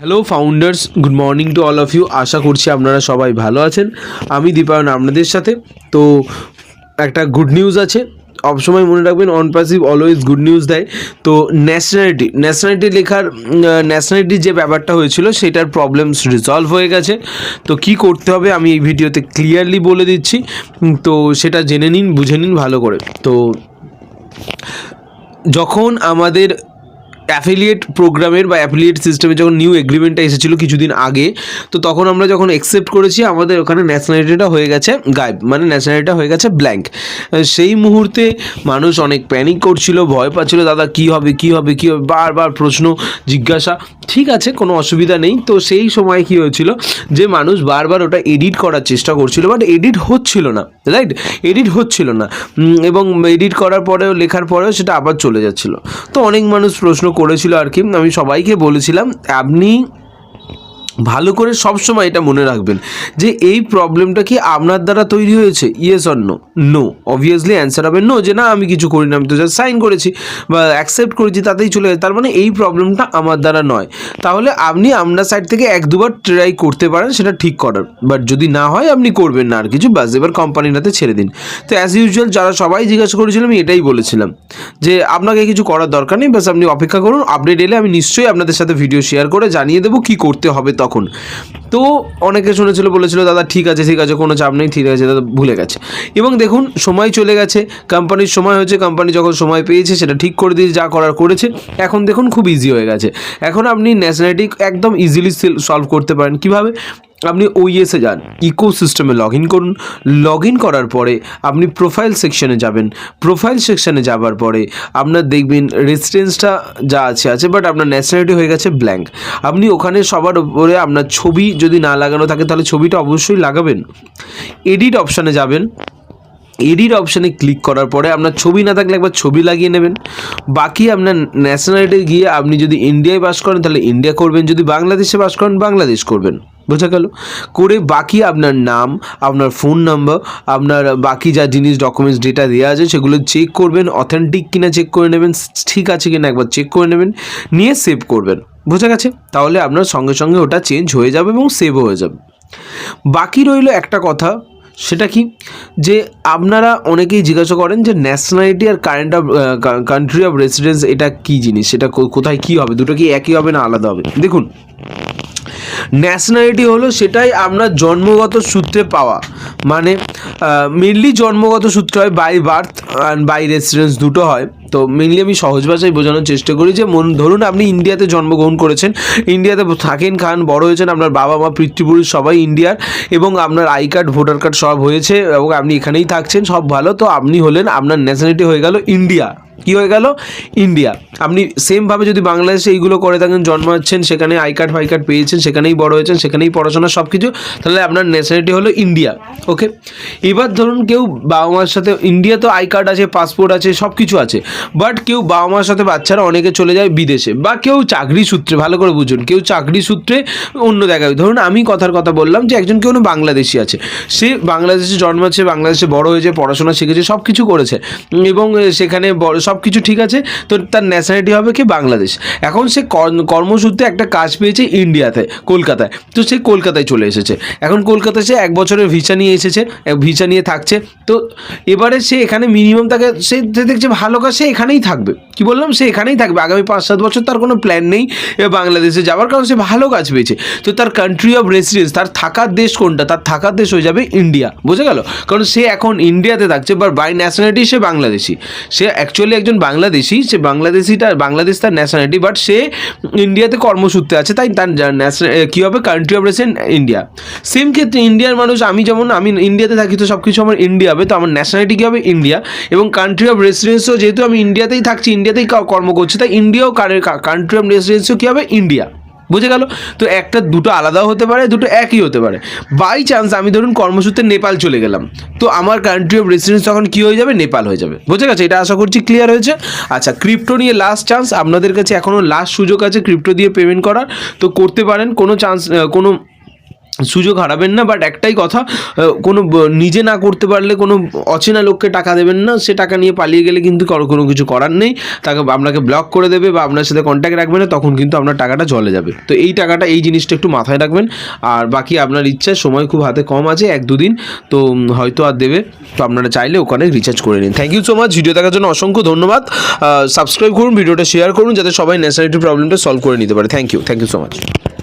Hello founders good morning to all of you আশা করছি আপনারা সবাই ভালো আছেন। আমি দীপায়ন আপনাদের সাথে। তো একটা গুড নিউজ আছে। সবসময় মনে রাখবেন OnPassive always good news দেয়। তো ন্যাশনালিটি ন্যাশনালিটি লেখার ন্যাশনালিটির যে ব্যাপারটা হয়েছিল, সেটার প্রবলেমস রিজলভ হয়ে গেছে। তো কি করতে হবে, আমি এই ভিডিওতে ক্লিয়ারলি বলে দিচ্ছি। তো সেটা জেনে নিন, বুঝে নিন ভালো করে। তো যখন আমাদের অ্যাফিলিয়েট প্রোগ্রামের বা অ্যাফিলিয়েট সিস্টেমে যখন নিউ এগ্রিমেন্টটা এসেছিল কিছুদিন আগে, তো তখন আমরা যখন অ্যাকসেপ্ট করেছি, আমাদের ওখানে ন্যাশনালিটিটা হয়ে গেছে গায়েব মানে ন্যাশনালিটিটা হয়ে গেছে ব্ল্যাঙ্ক সেই মুহূর্তে মানুষ অনেক প্যানিক করছিল, ভয় পাচ্ছিল, দাদা, কী হবে কী হবে কী হবে? বারবার প্রশ্ন, জিজ্ঞাসা। ঠিক আছে, কোনো অসুবিধা নেই। তো সেই সময় কী হয়েছিল যে মানুষ বারবার ওটা এডিট করার চেষ্টা করছিল বাট এডিট হচ্ছিল না রাইট এডিট হচ্ছিল না। এবং এডিট করার পরেও, লেখার পরেও সেটা আবার চলে যাচ্ছিল। তো অনেক মানুষ প্রশ্ন করেছিল আর কি আমি সবাইকে বলেছিলাম আপনি ভালো করে সবসময় এটা মনে রাখবেন যে এই প্রবলেমটা কি আপনার দ্বারা তৈরি হয়েছে? Yes or no no obviously answer হবে নো যে না, আমি কিছু করি না আমি তো জাস্ট সাইন করেছি বা অ্যাকসেপ্ট করেছি, তাতেই চলে যায় তার মানে এই প্রবলেমটা আমার দ্বারা নয়। তাহলে আপনি আপনার সাইড থেকে এক দুবার ট্রাই করতে পারেন, সেটা ঠিক করার। বাট যদি না হয়, আপনি করবেন না আর কিছু। বাস, এবার কোম্পানির হাতে ছেড়ে দিন। তো অ্যাজ ইউজুয়াল যারা সবাই জিজ্ঞাসা করেছিল, আমি এটাই বলেছিলাম। যে আপনাকে কিছু করার দরকার নেই, বাস আপনি অপেক্ষা করুন। আপডেট এলে আমি নিশ্চয়ই আপনাদের সাথে ভিডিও শেয়ার করে জানিয়ে দেবো কী করতে হবে তখন। তো অনেকে শুনেছিল, বলেছিল, দাদা, ঠিক আছে ঠিক আছে, কোনো চাপ নেই, ঠিক আছে, দাদা, ভুলে গেছে। এবং দেখুন, সময় চলে গেছে কোম্পানির সময় হয়েছে কোম্পানি যখন সময় পেয়েছে, সেটা ঠিক করে দিয়ে যা করার করেছে, এখন দেখুন, খুব ইজি হয়ে গেছে। এখন আপনি ন্যাশনালিটি একদম ইজিলি সলভ করতে পারেন। কীভাবে? আপনি ওইএসে যান ইকো সিস্টেমে লগ ইন করুন। লগ ইন করার পরে আপনি প্রোফাইল সেকশনে যাবেন। প্রোফাইল সেকশনে যাবার পরে আপনার দেখবেন রেসিডেন্সটা যা আছে আছে বাট আপনার ন্যাশনালিটি হয়ে গেছে ব্ল্যাঙ্ক আপনি ওখানে সবার উপরে আপনার ছবি যদি না লাগানো থাকে, তাহলে ছবিটা অবশ্যই লাগাবেন। এডিট অপশানে যাবেন। এডিট অপশানে ক্লিক করার পরে আপনার ছবি না থাকলে একবার ছবি লাগিয়ে নেবেন। বাকি আপনার ন্যাশনালিটি গিয়ে আপনি যদি ইন্ডিয়ায় বাস করেন, তাহলে ইন্ডিয়া করবেন। যদি বাংলাদেশে বাস করেন, বাংলাদেশ করবেন। বোঝা গেল? করে বাকি আপনার নাম, আপনার ফোন নাম্বার আপনার বাকি যা জিনিস ডকুমেন্টস ডেটা দেওয়া আছে, সেগুলো চেক করবেন অথেন্টিক কিনা চেক করে নেবেন, ঠিক আছে কিনা একবার চেক করে নেবেন, নিয়ে সেভ করবেন। বোঝা গেছে? তাহলে আপনার সঙ্গে সঙ্গে ওটা চেঞ্জ হয়ে যাবে এবং সেভও হয়ে যাবে। বাকি রইল একটা কথা, সেটা কি? যে আপনারা অনেকেই জিজ্ঞাসা করেন যে nationality R current of country of residence এটা কি জিনিস? সেটা কোথায় কি হবে? দুটো কি একই হবে না আলাদা হবে? দেখুন ন্যাশনালিটি হলো সেটাই আমরা জন্মগত সূত্রে পাওয়া। মানে মেনলি জন্মগত সূত্রে হয় by birth and by residence দুটো হয়। তো মেনলি আমি সহজ ভাষায় বোঝানোর চেষ্টা করি যে মন ধরুন আপনি ইন্ডিয়াতে জন্মগ্রহণ করেছেন। ইন্ডিয়াতে থাকেন, খান, বড় হয়েছেন, আপনার বাবা মা, পিতৃপুরুষ সবাই ইন্ডিয়ার এবং আপনার আই কার্ড, ভোটার কার্ড সব হয়েছে এবং আপনি এখানেই থাকছেন, সব ভালো। তো আপনি হলেন, আপনার ন্যাশনালিটি হয়ে গেল ইন্ডিয়া কি হয়ে গেল? ইন্ডিয়া আপনি সেমভাবে যদি বাংলাদেশে এইগুলো করে থাকেন, জন্মাচ্ছেন, সেখানে আই কার্ড, ফাই কার্ড পেয়েছেন, সেখানেই বড় হয়েছেন, সেখানেই পড়াশোনা সব কিছু তাহলে আপনার ন্যাশনালিটি হলো ইন্ডিয়া ওকে এবার ধরুন কেউ বাবা মার সাথে ইন্ডিয়া তো আই কার্ড আছে পাসপোর্ট আছে সব কিছু আছে। বাট কেউ বাবা মার সাথে বাচ্চারা অনেকে চলে যায় বিদেশে। বা কেউ চাকরি সূত্রে, ভালো করে বুঝুন, কেউ চাকরি সূত্রে অন্য জায়গায়। ধরুন আমি কথার কথা বললাম যে একজন কেউ বাংলাদেশি আছে। সে বাংলাদেশে জন্মাচ্ছে, বাংলাদেশে বড় হয়েছে, পড়াশোনা শিখেছে সব কিছু করেছে। এবং সেখানে বড় সব কিছু ঠিক আছে, তো তার ন্যাশনালিটি হবে কি বাংলাদেশ। এখন সে কর্ম- কর্মসূত্রে একটা কাজ পেয়েছে ইন্ডিয়াতে, কলকাতায়। তো সে কলকাতায় চলে এসেছে। এখন কলকাতায় সে এক বছরের ভিসা নিয়ে এসেছে ভিসা নিয়ে থাকছে। তো এবারে সে এখানে মিনিমাম তাকে, সে সে দেখছে ভালো কাজ, সে এখানেই থাকবে। কি বললাম? সে এখানেই থাকবে। আগামী পাঁচ, সাত বছর তার কোনো প্ল্যান নেই বাংলাদেশে যাওয়ার, কারণ সে ভালো কাজ পেয়েছে। তো তার কান্ট্রি অফ রেসিডেন্স তার থাকার দেশ কোনটা? তার থাকার দেশ হয়ে যাবে ইন্ডিয়া। বুঝে গেল? কারণ সে এখন ইন্ডিয়াতে থাকছে বা বাই ন্যাশনালিটি সে বাংলাদেশি। সে অ্যাকচুয়ালি একজন বাংলাদেশি, সে বাংলাদেশিটা, বাংলাদেশ তার ন্যাশনালিটি বাট সে ইন্ডিয়াতে কর্মসূত্রে আছে, তাই তার ন্যাশনাল কী হবে? Country of resident India. Same ক্ষেত্রে ইন্ডিয়ার মানুষ, আমি যেমন, আমি ইন্ডিয়াতে থাকি, তো সব কিছু আমার ইন্ডিয়া হবে, তো আমার ন্যাশনালিটি কী হবে? ইন্ডিয়া। এবং কান্ট্রি অফ রেসিডেন্সও যেহেতু আমি ইন্ডিয়াতেই থাকছি ইন্ডিয়াতেই কর্ম করছি, তাই ইন্ডিয়াও কান্ট্রি অফ রেসিডেন্সিও কী হবে? ইন্ডিয়া বুঝে গেল? তো একটা দুটো আলাদাও হতে পারে, দুটো একই হতে পারে। বাই চান্স আমি ধরুন কর্মসূত্রে নেপাল চলে গেলাম। তো আমার কান্ট্রি অফ রেসিডেন্স তখন কী হয়ে যাবে? নেপাল হয়ে যাবে। বুঝে গেছে? এটা আশা করছি ক্লিয়ার হয়েছে। আচ্ছা ক্রিপ্টো নিয়ে লাস্ট চান্স আপনাদের কাছে এখনও লাস্ট সুযোগ আছে ক্রিপ্টো দিয়ে পেমেন্ট করার। তো করতে পারেন, কোনো চান্স কোনো সুযোগ হারাবেন না বাট একটাই কথা কোনো নিজে না করতে পারলে কোনো অচেনা লোককে টাকা দেবেন না, সে টাকা নিয়ে পালিয়ে গেলে কিন্তু কোনো কিছু করার নেই, তাকে আপনাকে ব্লক করে দেবে বা আপনার সাথে কন্ট্যাক্ট রাখবে না, তখন কিন্তু আপনার টাকাটা জলে যাবে। তো এই টাকাটা, এই জিনিসটা একটু মাথায় রাখবেন, আর বাকি আপনার ইচ্ছা, সময় খুব হাতে কম আছে, এক দুদিন তো হয়তো আর দেবে, তো আপনারা চাইলে ওখানে রিচার্জ করে নিন। Thank you so much video দেখার জন্য অসংখ্য ধন্যবাদ সাবস্ক্রাইব করুন, ভিডিওটা শেয়ার করুন, যাতে সবাই ন্যাশনালিটি প্রবলেমটা সলভ করে নিতে পারে। Thank you thank you so much